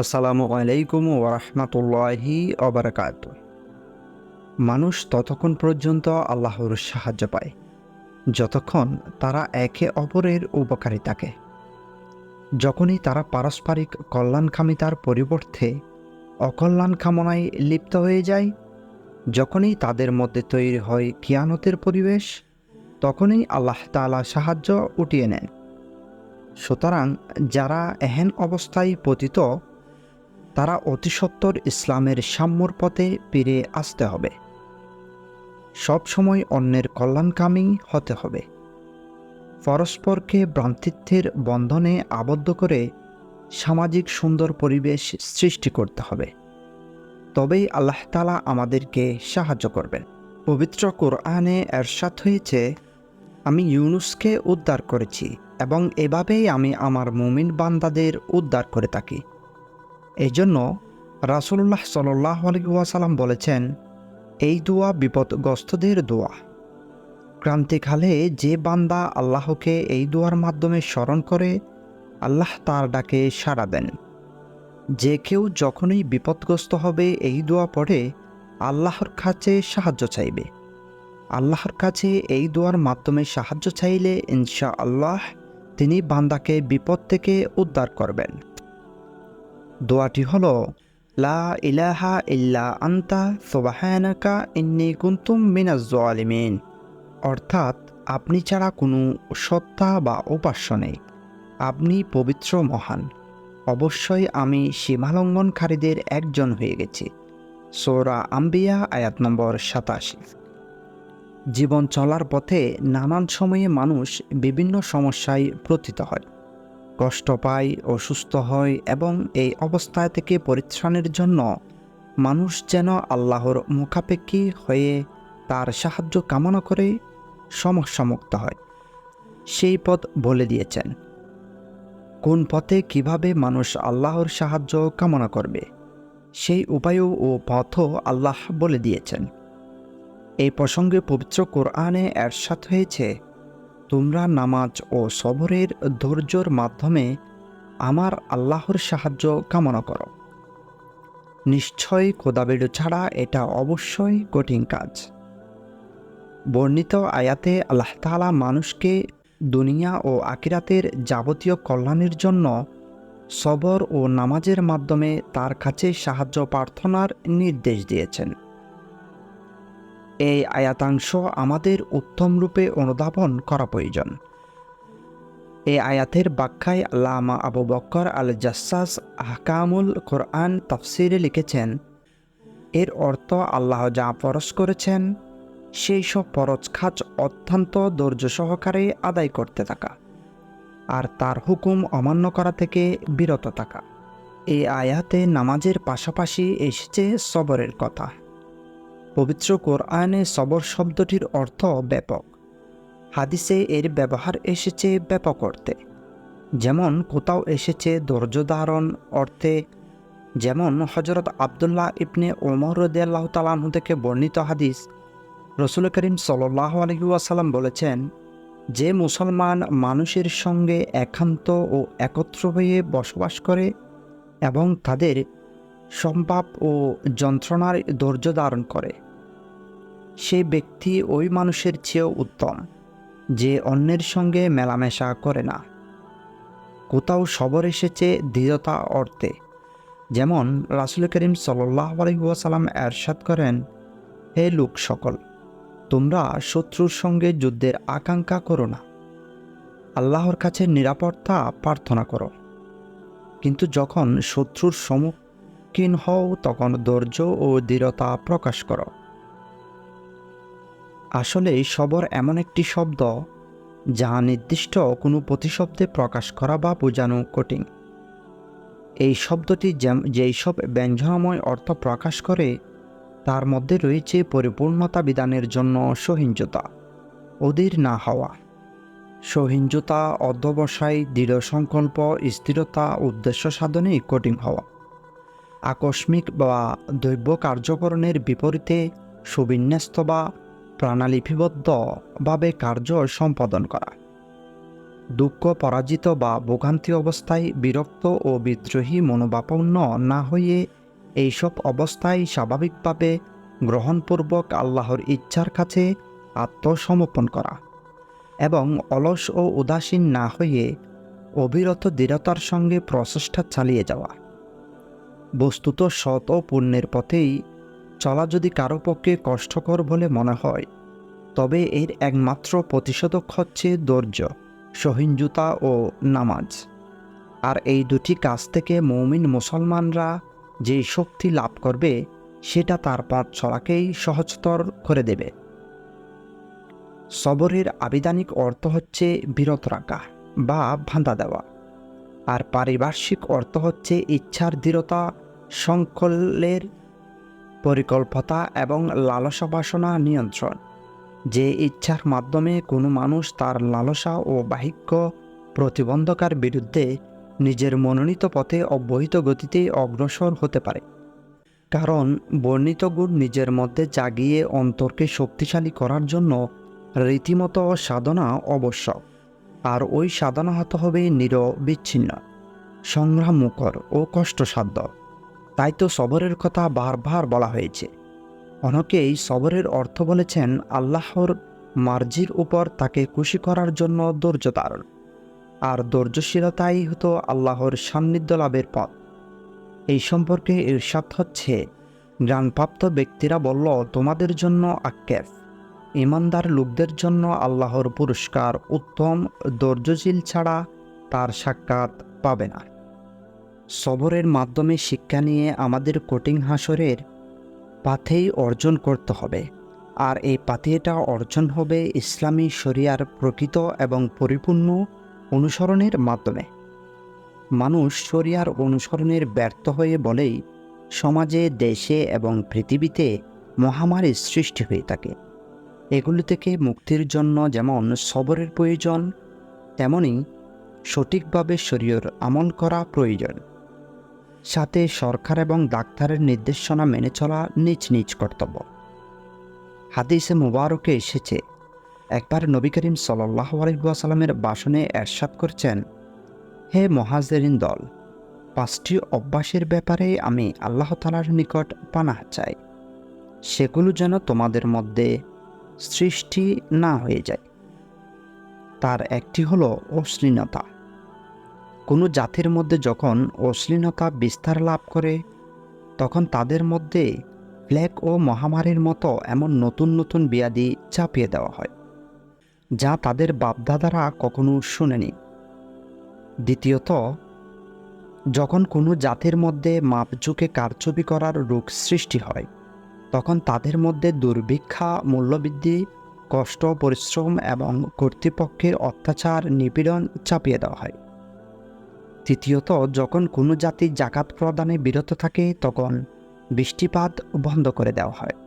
আসসালামু আলাইকুম ওরহমতুল্লাহি অবরাকাত মানুষ ততক্ষণ পর্যন্ত আল্লাহর সাহায্য পায়, যতক্ষণ তারা একে অপরের উপকারী থাকে। যখনই তারা পারস্পরিক কল্যাণকামিতার পরিবর্তে অকল্যাণ কামনায় লিপ্ত হয়ে যায়, যখনই তাদের মধ্যে তৈরি হয় কিয়ানতের পরিবেশ, তখনই আল্লাহ তাআলা সাহায্য উঠিয়ে নেন। সুতরাং যারা এহেন অবস্থায় পতিত তারা অতিসত্বর ইসলামের সাম্যর পথে ফিরে আসতে হবে। সবসময় অন্যের কল্যাণকামী হতে হবে। পরস্পরকে ভ্রান্তিত্বের বন্ধনে আবদ্ধ করে সামাজিক সুন্দর পরিবেশ সৃষ্টি করতে হবে। তবেই আল্লাহ তালা আমাদেরকে সাহায্য করবেন। পবিত্র কোরআনে এরশাদ হয়েছে, আমি ইউনুসকে উদ্ধার করেছি এবং এভাবেই আমি আমার মুমিন বান্দাদের উদ্ধার করে থাকি। এই জন্য রাসুল্লাহ সাল্লাহ আলহিহাসাল্লাম বলেছেন, এই দোয়া বিপদগ্রস্তদের দোয়া। ক্রান্তিকালে যে বান্দা আল্লাহকে এই দোয়ার মাধ্যমে স্মরণ করে, আল্লাহ তার ডাকে সাড়া দেন। যে কেউ যখনই বিপদগ্রস্ত হবে এই দোয়া পড়ে, আল্লাহর কাছে সাহায্য চাইবে। আল্লাহর কাছে এই দোয়ার মাধ্যমে সাহায্য চাইলে ইনশা আল্লাহ তিনি বান্দাকে বিপদ থেকে উদ্ধার করবেন। দোয়াটি হল, লা ইলাহা ইল্লা আন্তা, সোবাহানাকা ইন্নি কুন্তুম মিনাজ জালিমিন। অর্থাৎ, আপনি ছাড়া কোনো সত্তা বা উপাস্য নেই। আপনি পবিত্র মহান। অবশ্যই আমি সীমালঙ্ঘনকারীদের একজন হয়ে গেছি। সোরা আম্বিয়া, আয়াত নম্বর সাতাশি। জীবন চলার পথে নানান সময়ে মানুষ বিভিন্ন সমস্যায় প্রতীত হয়। কষ্ট পায় অসুস্থ হয় এবং এই অবস্থায় থেকে পরিত্রাণের জন্য মানুষ যেন আল্লাহর মুখাপেক্ষী হয়ে তার সাহায্য কামনা করে সমস্যামুক্ত হয়। সেই পথ বলে দিয়েছেন। কোন পথে কীভাবে মানুষ আল্লাহর সাহায্য কামনা করবে, সেই উপায়ও ও পথও আল্লাহ বলে দিয়েছেন। এই প্রসঙ্গে পবিত্র কোরআনে এরশাদ হয়েছে তোমরা নামাজ ও সবরের ধৈর্যর মাধ্যমে আমার আল্লাহর সাহায্য কামনা করো। নিশ্চয় কোদাবেড় ছাড়া এটা অবশ্যই কঠিন কাজ। বর্ণিত আয়াতে আল্লাহ মানুষকে দুনিয়া ও আকিরাতের যাবতীয় কল্যাণের জন্য সবর ও নামাজের মাধ্যমে তার কাছে সাহায্য প্রার্থনার নির্দেশ দিয়েছেন। এই আয়াতাংশ আমাদের উত্তম রূপে অনুধাবন করা প্রয়োজন। এই আয়াতের ব্যাখ্যায় আল্লামা আবু বক্কর আল জাসাস হাকামুল কোরআন তফসিরে লিখেছেন, এর অর্থ আল্লাহ যা ফরজ করেছেন, সেই সব ফরজ খাজ অত্যন্ত ধৈর্য সহকারে আদায় করতে থাকা, আর তার হুকুম অমান্য করা থেকে বিরত থাকা। এই আয়াতে নামাজের পাশাপাশি এসেছে সবরের কথা। পবিত্র কোরআনে সবর শব্দটির অর্থ ব্যাপক। হাদিসে এর ব্যবহার এসেছে ব্যাপক অর্থে। যেমন, কোথাও এসেছে ধৈর্য ধারণ অর্থে, যেমন হজরত আবদুল্লাহ ইবনে ওমর রদিয়াল্লাহ তালাহু থেকে বর্ণিত হাদিস। রসুল করিম সাল্লাহ আলহিউসাল্লাম বলেছেন, যে মুসলমান মানুষের সঙ্গে একান্ত ও একত্র হয়ে বসবাস করে এবং তাদের সম্ভাব ও যন্ত্রণার ধৈর্য ধারণ করে সে ব্যক্তি ওই মানুষের চেয়েও উত্তম, যে অন্যের সঙ্গে মেলামেশা করে না। কোথাও সবর এসেছে দৃঢ়তা অর্থে। যেমন রাসুল করিম সাল্লাহ এরশাদ করেন, হে লোক সকল, তোমরা শত্রুর সঙ্গে যুদ্ধের আকাঙ্ক্ষা করো না। আল্লাহর কাছে নিরাপত্তা প্রার্থনা করো। কিন্তু যখন শত্রুর সম্মুখীন হও, তখন ধৈর্য ও দৃঢ়তা প্রকাশ করো। আসলে সবর এমন একটি শব্দ যা নির্দিষ্ট কোনো প্রতিশব্দে প্রকাশ করা বা বোঝানো কঠিন। এই শব্দটি যেই সব ব্যঞ্জনাময় অর্থ প্রকাশ করে, তার মধ্যে রয়েছে পরিপূর্ণতা বিধানের জন্য সহিঞ্জতা অধীর না হওয়া। সহিঞ্জতা অধ্যবসায়, দৃঢ় সংকল্প, স্থিরতা, উদ্দেশ্য সাধনে কঠিন হওয়া। আকস্মিক বা দৈব্য কার্যকরণের বিপরীতে সুবিন্যস্ত বা প্রাণালিপিবদ্ধভাবে কার্য সম্পাদন করা। দুঃখ পরাজিত বা ভোগান্তি অবস্থায় বিরক্ত ও বিদ্রোহী মনোভাবাপন্ন না হয়ে এইসব অবস্থায় স্বাভাবিকভাবে গ্রহণপূর্বক আল্লাহর ইচ্ছার কাছে আত্মসমর্পণ করা এবং অলস ও উদাসীন না হয়ে অবিরত দৃঢ়তার সঙ্গে প্রচেষ্টা চালিয়ে যাওয়া। বস্তুত সৎ ও পুণ্যের পথেই চলা যদি কারও পক্ষে কষ্টকর বলে মনে হয়, তবে এর একমাত্র প্রতিষেধক হচ্ছে ধৈর্য সহিঞ্জুতা ও নামাজ। আর এই দুটি কাজ থেকে মৌমিন মুসলমানরা যে শক্তি লাভ করবে, সেটা তার পথ চলাকেই সহজতর করে দেবে। সবরের আবিধানিক অর্থ হচ্ছে বিরত রাখা বা ভাঁদা দেওয়া। আর পারিপার্শ্বিক অর্থ হচ্ছে ইচ্ছার দৃঢ়তা সংকলের পরিকল্পতা এবং লালসা বাসনা নিয়ন্ত্রণ। যে ইচ্ছার মাধ্যমে কোনো মানুষ তার লালসা ও বাহিক্য প্রতিবন্ধকার বিরুদ্ধে নিজের মনোনীত পথে অব্যহিত গতিতে অগ্রসর হতে পারে। কারণ, বর্ণিত গুণ নিজের মধ্যে জাগিয়ে অন্তরকে শক্তিশালী করার জন্য রীতিমতো সাধনা আবশ্যক। আর ওই সাধনা হতে হবে নিরবিচ্ছিন্ন, সংগ্রামমুখর ও কষ্টসাধ্য। তাই তো সবরের কথা বারবার বলা হয়েছে। অনেকেই সবরের অর্থ বলেছেন আল্লাহর মার্জির উপর তাকে খুশি করার জন্য ধৈর্য ধারণ। আর ধৈর্যশীলতাই হতো আল্লাহর সান্নিধ্য লাভের পথ। এই সম্পর্কে ইরশাদ হচ্ছে, জ্ঞানপ্রাপ্ত ব্যক্তিরা বলল, তোমাদের জন্য আক্ষেপ ইমানদার লোকদের জন্য আল্লাহর পুরস্কার উত্তম, ধৈর্যশীল ছাড়া তার সাক্ষাৎ পাবে না। সবরের মাধ্যমে শিক্ষা নিয়ে আমাদের কোটিং হাসরের পাথেই অর্জন করতে হবে। আর এই পাথেটা অর্জন হবে ইসলামী শরিয়ার প্রকৃত এবং পরিপূর্ণ অনুসরণের মাধ্যমে। মানুষ শরিয়ার অনুসরণের ব্যর্থ হয়ে বলেই সমাজে, দেশে এবং পৃথিবীতে মহামারীর সৃষ্টি হয়ে থাকে। এগুলো থেকে মুক্তির জন্য যেমন সবরের প্রয়োজন তেমনই সঠিকভাবে শরীয়র আমল করা প্রয়োজন। সাথে সরকার এবং ডাক্তারের নির্দেশনা মেনে চলা নিজ নিজ কর্তব্য। হাদিসে মুবারকে এসেছে, একবার নবী করিম সাল্লাহ আলহিহাসাল্লামের বাসনে এরশাদ করছেন, হে মহাজেরিন দল, পাঁচটি অভ্যাসের ব্যাপারে আমি আল্লাহ তালার নিকট পানাহ চাই। সেগুলো যেন তোমাদের মধ্যে সৃষ্টি না হয়ে যায়। তার একটি হলো অশ্লীলতা। কোনো জাতির মধ্যে যখন অশ্লীলতা বিস্তার লাভ করে, তখন তাদের মধ্যে প্লেগ ও মহামারীর মতো এমন নতুন নতুন ব্যাধি চাপিয়ে দেওয়া হয়, যা তাদের বাপদাদারা কখনো শুনেনি। দ্বিতীয়ত, যখন কোনো জাতির মধ্যে মাপঝুঁকে কারচুপি করার রোগ সৃষ্টি হয়, তখন তাদের মধ্যে দুর্ভিক্ষা, মূল্যবৃদ্ধি, কষ্ট, পরিশ্রম এবং কর্তৃপক্ষের অত্যাচার, নিপীড়ন চাপিয়ে দেওয়া হয়। তৃতীয়ত যখন কোনো জাতি জাকাত প্রদানে বিরত থাকে তখন বৃষ্টিপাত বন্ধ করে দেওয়া হয়।